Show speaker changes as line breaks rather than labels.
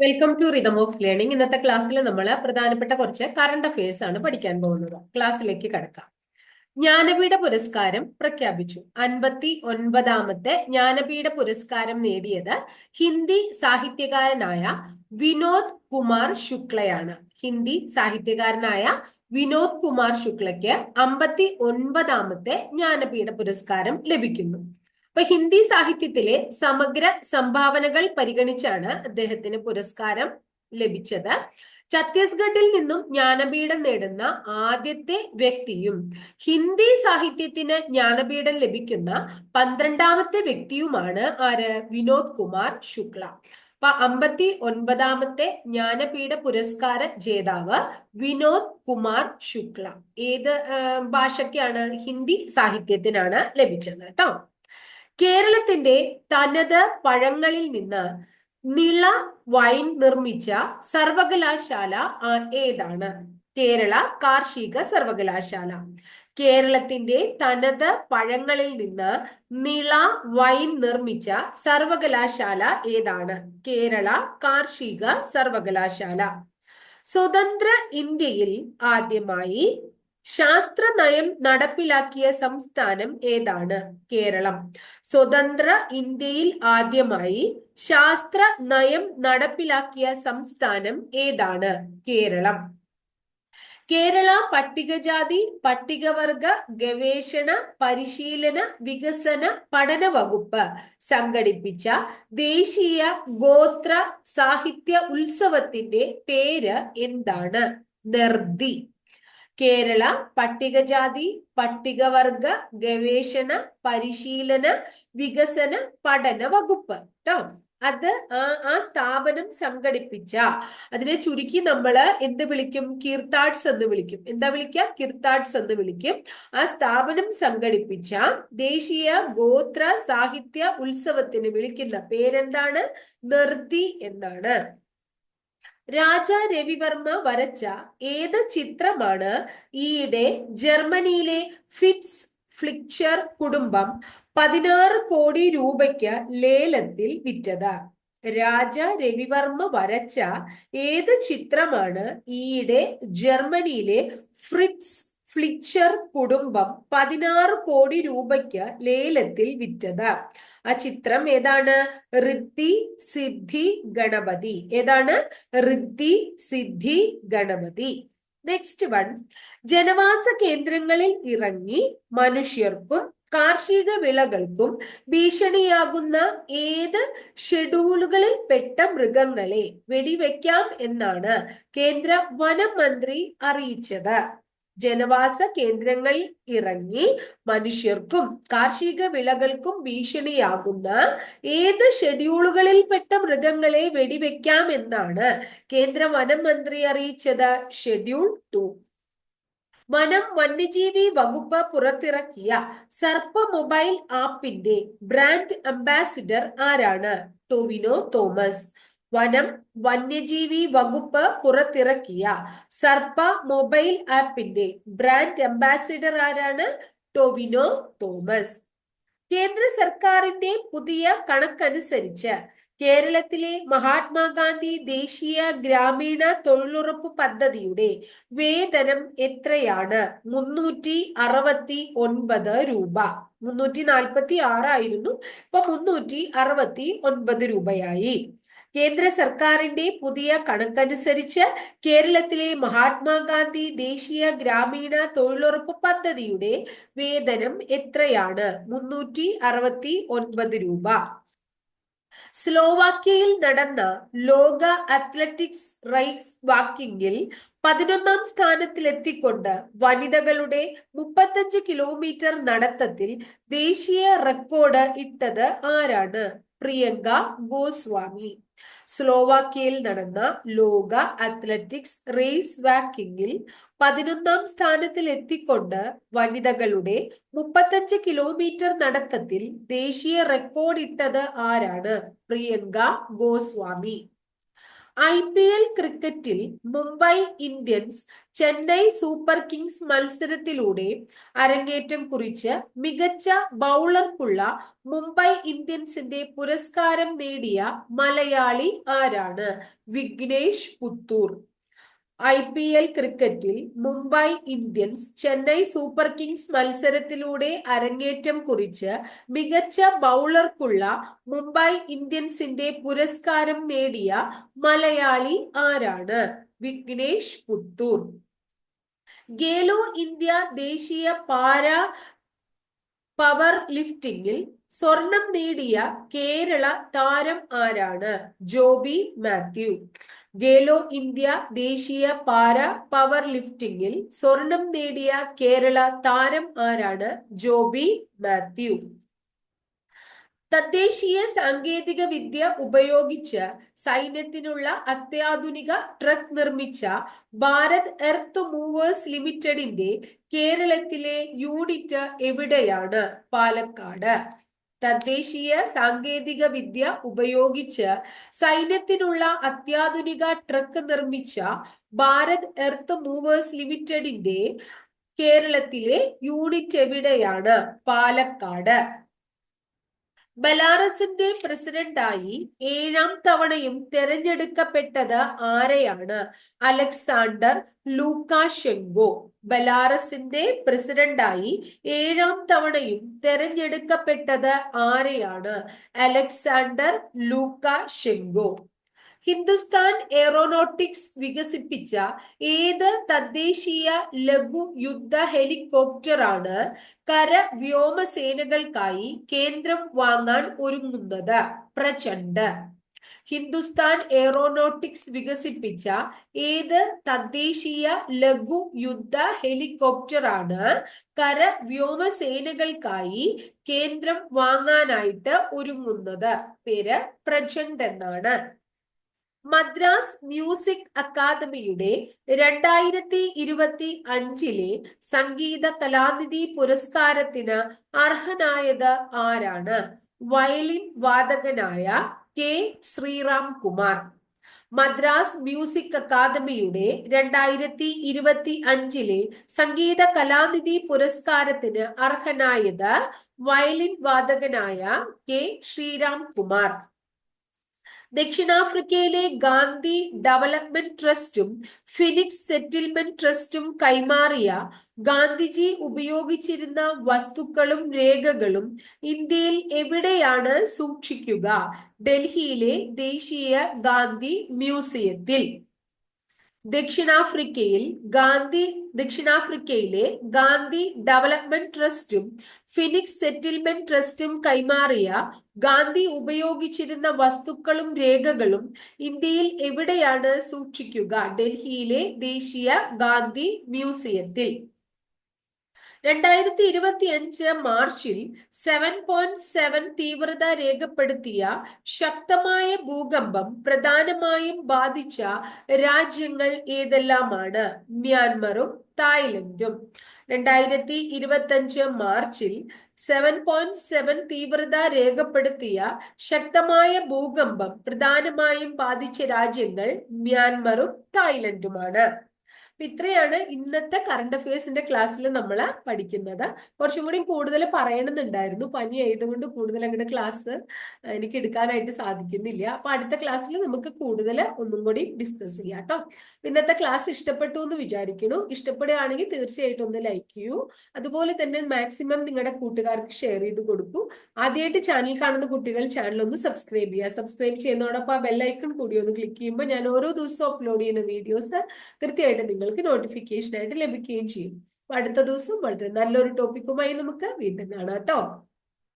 Welcome to rhythm of learning ഇന്നത്തെ ക്ലാസ്സിൽ നമ്മൾ പ്രധാനപ്പെട്ട കുറച്ച് കറണ്ട് അഫയേഴ്സ് ആണ് പഠിക്കാൻ പോകുന്നത്. ക്ലാസ്സിലേക്ക് കടക്കാം. ജ്ഞാനപീഠ പുരസ്കാരം പ്രഖ്യാപിച്ചു. അൻപത്തി ഒൻപതാമത്തെ ജ്ഞാനപീഠ പുരസ്കാരം നേടിയത് ഹിന്ദി സാഹിത്യകാരനായ വിനോദ് കുമാർ ശുക്ലയാണ്. ഹിന്ദി സാഹിത്യകാരനായ വിനോദ് കുമാർ ശുക്ലയ്ക്ക് അമ്പത്തി ഒൻപതാമത്തെ ജ്ഞാനപീഠ പുരസ്കാരം ലഭിക്കുന്നു. അപ്പൊ ഹിന്ദി സാഹിത്യത്തിലെ സമഗ്ര സംഭാവനകൾ പരിഗണിച്ചാണ് അദ്ദേഹത്തിന് പുരസ്കാരം ലഭിച്ചത്. ഛത്തീസ്ഗഡിൽ നിന്നും ജ്ഞാനപീഠം നേടുന്ന ആദ്യത്തെ വ്യക്തിയും ഹിന്ദി സാഹിത്യത്തിന് ജ്ഞാനപീഠം ലഭിക്കുന്ന പന്ത്രണ്ടാമത്തെ വ്യക്തിയുമാണ് ആര്? വിനോദ് കുമാർ ശുക്ല. അപ്പൊ അമ്പത്തി ഒൻപതാമത്തെ ജ്ഞാനപീഠ പുരസ്കാര ജേതാവ് വിനോദ് കുമാർ ശുക്ല. ഏത് ഭാഷയ്ക്കാണ് ഹിന്ദി സാഹിത്യത്തിനാണ് ലഭിച്ചത് കേട്ടോ കേരളത്തിന്റെ തനത് പഴങ്ങളിൽ നിന്ന് നിള വൈൻ നിർമ്മിച്ച സർവകലാശാല ഏതാണ്? കേരള കാർഷിക സർവകലാശാല. കേരളത്തിന്റെ തനത് പഴങ്ങളിൽ നിന്ന് നിള വൈൻ നിർമ്മിച്ച സർവകലാശാല ഏതാണ്? കേരള കാർഷിക സർവകലാശാല. സ്വതന്ത്ര ഇന്ത്യയിൽ ആദ്യമായി ശാസ്ത്ര നയം നടപ്പിലാക്കിയ സംസ്ഥാനം ഏതാണ്? കേരളം. സ്വതന്ത്ര ഇന്ത്യയിൽ ആദ്യമായി ശാസ്ത്ര നയം നടപ്പിലാക്കിയ സംസ്ഥാനം ഏതാണ്? കേരളം. കേരള പട്ടികജാതി പട്ടികവർഗ ഗവേഷണ പരിശീലന വികസന പഠന വകുപ്പ് സംഘടിപ്പിച്ച ദേശീയ ഗോത്ര സാഹിത്യ ഉത്സവത്തിന്റെ പേര് എന്താണ്? നിർദി കേരള പട്ടികജാതി പട്ടികവർഗ ഗവേഷണ പരിശീലന വികസന പഠന വകുപ്പ്. കേട്ടോ അത് ആ സ്ഥാപനം സംഘടിപ്പിച്ച. അതിനെ ചുരുക്കി നമ്മൾ എന്ത് വിളിക്കും? കീർത്താട്സ് എന്ന് വിളിക്കും. എന്താ വിളിക്കുക കീർത്താട്സ് എന്ന് വിളിക്കും. ആ സ്ഥാപനം സംഘടിപ്പിച്ച ദേശീയ ഗോത്ര സാഹിത്യ ഉത്സവത്തിന് വിളിക്കുന്ന പേരെന്താണ്? നിർത്തി എന്നാണ്. രാജ രവിവർമ്മ വരച്ച ഏത് ചിത്രമാണ് ഈയിടെ ജർമ്മനിയിലെ ഫിറ്റ്സ് ഫ്ലിക്ചർ കുടുംബം പതിനാറ് കോടി രൂപയ്ക്ക് ലേലത്തിൽ വിറ്റത്? രാജ രവിവർമ്മ വരച്ച ഏത് ചിത്രമാണ് ഈയിടെ ജർമ്മനിയിലെ ഫ്രിറ്റ്സ് ഫ്ലിച്ചർ കുടുംബം പതിനാറ് കോടി രൂപയ്ക്ക് ലേലത്തിൽ വിറ്റത്. ആ ചിത്രം ഏതാണ്? ഋദ്ധി സിദ്ധി ഗണപതി. ഏതാണ്? ഋദ്ധി സിദ്ധി ഗണപതി. നെക്സ്റ്റ് വൺ ജനവാസ കേന്ദ്രങ്ങളിൽ ഇറങ്ങി മനുഷ്യർക്കും കാർഷിക വിളകൾക്കും ഭീഷണിയാകുന്ന ഏത് ഷെഡ്യൂളുകളിൽ പെട്ട മൃഗങ്ങളെ വെടിവെക്കാം എന്നാണ് കേന്ദ്ര വനം മന്ത്രി അറിയിച്ചത്. ജനവാസ കേന്ദ്രങ്ങളിൽ ഇറങ്ങി മനുഷ്യർക്കും കാർഷിക വിളകൾക്കും ഭീഷണിയാകുന്ന ഏത് ഷെഡ്യൂളുകളിൽപ്പെട്ട മൃഗങ്ങളെ വെടിവെക്കാം എന്നാണ് കേന്ദ്ര വനം മന്ത്രി അറിയിച്ചത്. Schedule two. വനം വന്യജീവി വകുപ്പ് പുറത്തിറക്കിയ സർപ്പ മൊബൈൽ ആപ്പിന്റെ ബ്രാൻഡ് അംബാസിഡർ ആരാണ്? ടോവിനോ തോമസ്. വനം വന്യജീവി വകുപ്പ് പുറത്തിറക്കിയ സർപ്പ മൊബൈൽ ആപ്പിന്റെ ബ്രാൻഡ് അംബാസിഡർ ആരാണ്? ടൊവിനോ തോമസ്. കേന്ദ്ര സർക്കാരിന്റെ പുതിയ കണക്കനുസരിച്ച് കേരളത്തിലെ മഹാത്മാഗാന്ധി ദേശീയ ഗ്രാമീണ തൊഴിലുറപ്പ് പദ്ധതിയുടെ വേതനം എത്രയാണ്? മുന്നൂറ്റി അറുപത്തി ഒൻപത് രൂപ. മുന്നൂറ്റി നാൽപ്പത്തി ആറായിരുന്നു ഇപ്പൊ മുന്നൂറ്റി അറുപത്തി ഒൻപത് രൂപയായി. കേന്ദ്ര സർക്കാരിന്റെ പുതിയ കണക്കനുസരിച്ച് കേരളത്തിലെ മഹാത്മാഗാന്ധി ദേശീയ ഗ്രാമീണ തൊഴിലുറപ്പ് പദ്ധതിയുടെ വേതനം എത്രയാണ്? മുന്നൂറ്റി അറുപത്തി ഒൻപത് രൂപ. സ്ലോവാക്യയിൽ നടന്ന ലോക അത്ലറ്റിക്സ് റൈസ് വാക്കിങ്ങിൽ പതിനൊന്നാം സ്ഥാനത്തിലെത്തിക്കൊണ്ട് വനിതകളുടെ മുപ്പത്തഞ്ച് കിലോമീറ്റർ നടത്തത്തിൽ ദേശീയ റെക്കോർഡ് ഇട്ടത് ആരാണ്? പ്രിയങ്ക ഗോസ്വാമി. സ്ലോവാക്യയിൽ നടന്ന ലോക അത്ലറ്റിക്സ് റേസ് വാക്കിങ്ങിൽ പതിനൊന്നാം സ്ഥാനത്തിൽ എത്തിക്കൊണ്ട് വനിതകളുടെ മുപ്പത്തഞ്ച് കിലോമീറ്റർ നടത്തത്തിൽ ദേശീയ റെക്കോർഡ് ഇട്ടത് ആരാണ്? Priyanka Goswami. I P L ക്രിക്കറ്റിൽ Mumbai Indians Chennai super kings മത്സരത്തിലൂടെ അരങ്ങേറ്റം കുറിച്ച് മികച്ച ബൗളർക്കുള്ള മുംബൈ ഇന്ത്യൻസിന്റെ പുരസ്കാരം നേടിയ മലയാളി ആരാണ്? Vignesh Puthur. I P L ക്രിക്കറ്റിൽ Mumbai Indians Chennai super kings മത്സരത്തിലൂടെ അരങ്ങേറ്റം കുറിച്ച് മികച്ച ബൗളർക്കുള്ള മുംബൈ ഇന്ത്യൻസിന്റെ പുരസ്കാരം നേടിയ മലയാളി ആരാണ്? വിഘ്നേഷ് പുത്തൂർ. ഗേലോ ഇന്ത്യ ദേശീയ പാര പവർ ലിഫ്റ്റിംഗിൽ സ്വർണം നേടിയ കേരള താരം ആരാണ്? ജോബി മാത്യു. ഗേലോ ഇന്ത്യ ദേശീയ പാര പവർ ലിഫ്റ്റിംഗിൽ സ്വർണം നേടിയ കേരള താരം ആരാണ്? ജോബി മാത്യു. തദ്ദേശീയ സാങ്കേതിക വിദ്യ ഉപയോഗിച്ച് സൈന്യത്തിനുള്ള അത്യാധുനിക ട്രക്ക് നിർമ്മിച്ച ഭാരത് എർത്ത് മൂവേഴ്സ് ലിമിറ്റഡിന്റെ കേരളത്തിലെ യൂണിറ്റ് എവിടെയാണ്? പാലക്കാട്. തദ്ദേശീയ സാങ്കേതിക വിദ്യ ഉപയോഗിച്ച് സൈന്യത്തിനുള്ള അത്യാധുനിക ട്രക്ക് നിർമ്മിച്ച ഭാരത് എർത്ത് മൂവേഴ്സ് ലിമിറ്റഡിന്റെ കേരളത്തിലെ യൂണിറ്റ് എവിടെയാണ്? പാലക്കാട്. ബലാറസിന്റെ പ്രസിഡന്റായി ഏഴാം തവണയും തെരഞ്ഞെടുക്കപ്പെട്ടത് ആരെയാണ്? അലക്സാണ്ടർ ലൂക്കാഷെങ്കോ. ബലാറസിന്റെ പ്രസിഡന്റായി ഏഴാം തവണയും തെരഞ്ഞെടുക്കപ്പെട്ടത് ആരെയാണ്? അലക്സാണ്ടർ ലൂക്കാഷെങ്കോ. ഹിന്ദുസ്ഥാൻ എയറോനോട്ടിക്സ് വികസിപ്പിച്ച ഏത് തദ്ദേശീയ ലഘു യുദ്ധ ഹെലികോപ്റ്ററാണ് കര വ്യോമസേനകൾക്കായി കേന്ദ്രം വാങ്ങാൻ ഒരുങ്ങുന്നത്? പ്രചണ്ഡ്. ഹിന്ദുസ്ഥാൻ എയറോനോട്ടിക്സ് വികസിപ്പിച്ച ഏത് തദ്ദേശീയ ലഘു യുദ്ധ ഹെലികോപ്റ്ററാണ് കര വ്യോമസേനകൾക്കായി കേന്ദ്രം വാങ്ങാനായിട്ട് ഒരുങ്ങുന്നത്? പേര് പ്രചണ്ഡ് എന്നാണ്. മദ്രാസ് മ്യൂസിക് അക്കാദമിയുടെ രണ്ടായിരത്തി ഇരുപത്തി അഞ്ചിലെ സംഗീത കലാനിധി പുരസ്കാരത്തിന് അർഹനായത് ആരാണ്? വയലിൻ വാദകനായ കെ ശ്രീറാം കുമാർ. മദ്രാസ് മ്യൂസിക് അക്കാദമിയുടെ രണ്ടായിരത്തി ഇരുപത്തി അഞ്ചിലെ സംഗീത കലാനിധി പുരസ്കാരത്തിന് അർഹനായത് വയലിൻ വാദകനായ കെ ശ്രീറാം കുമാർ. ദക്ഷിണാഫ്രിക്കയിലെ ഗാന്ധി ഡെവലപ്മെന്റ് ട്രസ്റ്റും ഫിനിക്സ് സെറ്റിൽമെന്റ് ട്രസ്റ്റും കൈമാറിയ ഗാന്ധിജി ഉപയോഗിച്ചിരുന്ന വസ്തുക്കളും രേഖകളും ഇന്ത്യയിൽ എവിടെയാണ് സൂക്ഷിക്കുക? ഡൽഹിയിലെ ദേശീയ ഗാന്ധി മ്യൂസിയത്തിൽ. ദക്ഷിണാഫ്രിക്കയിൽ ഗാന്ധി ദക്ഷിണാഫ്രിക്കയിലെ ഗാന്ധി ഡെവലപ്മെന്റ് ട്രസ്റ്റും ഫിനിക്സ് സെറ്റിൽമെന്റ് ട്രസ്റ്റും കൈമാറിയ ഗാന്ധി ഉപയോഗിച്ചിരുന്ന വസ്തുക്കളും രേഖകളും ഇന്ത്യയിൽ എവിടെയാണ് സൂക്ഷിക്കുക? ഡൽഹിയിലെ ദേശീയ ഗാന്ധി മ്യൂസിയത്തിൽ. രണ്ടായിരത്തി ഇരുപത്തി അഞ്ച് മാർച്ചിൽ സെവൻ പോയിന്റ് സെവൻ തീവ്രത രേഖപ്പെടുത്തിയ ശക്തമായ ഭൂകമ്പം പ്രധാനമായും ബാധിച്ച രാജ്യങ്ങൾ ഏതെല്ലാമാണ്? മ്യാൻമറും തായ്ലൻഡും. രണ്ടായിരത്തി ഇരുപത്തഞ്ച് മാർച്ചിൽ സെവൻ പോയിന്റ് സെവൻ തീവ്രത രേഖപ്പെടുത്തിയ ശക്തമായ ഭൂകമ്പം പ്രധാനമായും ബാധിച്ച രാജ്യങ്ങൾ മ്യാൻമറും തായ്ലൻഡുമാണ്. ഇത്രയാണ് ഇന്നത്തെ കറണ്ട് അഫയേഴ്സിന്റെ ക്ലാസ്സിൽ നമ്മൾ പഠിക്കുന്നത്. കുറച്ചും കൂടി കൂടുതൽ പറയണമെന്നുണ്ടായിരുന്നു. പനി ആയതുകൊണ്ട് കൂടുതൽ അങ്ങോട്ട് ക്ലാസ് എനിക്ക് എടുക്കാനായിട്ട് സാധിക്കുന്നില്ല. അപ്പൊ അടുത്ത ക്ലാസ്സിൽ നമുക്ക് കൂടുതൽ ഒന്നും കൂടി ഡിസ്കസ് ചെയ്യാം കേട്ടോ ഇന്നത്തെ ക്ലാസ് ഇഷ്ടപ്പെട്ടു എന്ന് വിചാരിക്കണു ഇഷ്ടപ്പെടുകയാണെങ്കിൽ തീർച്ചയായിട്ടും ഒന്ന് ലൈക്ക് ചെയ്യൂ. അതുപോലെ തന്നെ മാക്സിമം നിങ്ങളുടെ കൂട്ടുകാർക്ക് ഷെയർ ചെയ്ത് കൊടുക്കൂ. ആദ്യമായിട്ട് ചാനൽ കാണുന്ന കുട്ടികൾ ചാനൽ ഒന്ന് സബ്സ്ക്രൈബ് ചെയ്യുക സബ്സ്ക്രൈബ് ചെയ്യുന്നതോടൊപ്പം ആ ബെല്ലൈക്കൺ കൂടി ഒന്ന് ക്ലിക്ക് ചെയ്യുമ്പോൾ ഞാൻ ഓരോ ദിവസവും അപ്ലോഡ് ചെയ്യുന്ന വീഡിയോസ് കൃത്യമായിട്ട് നിങ്ങൾക്ക് നോട്ടിഫിക്കേഷൻ ആയിട്ട് ലഭിക്കുകയും ചെയ്യും. അടുത്ത ദിവസം വളരെ നല്ലൊരു ടോപ്പിക്കുമായി നമുക്ക് വീണ്ടും കാണാം കേട്ടോ.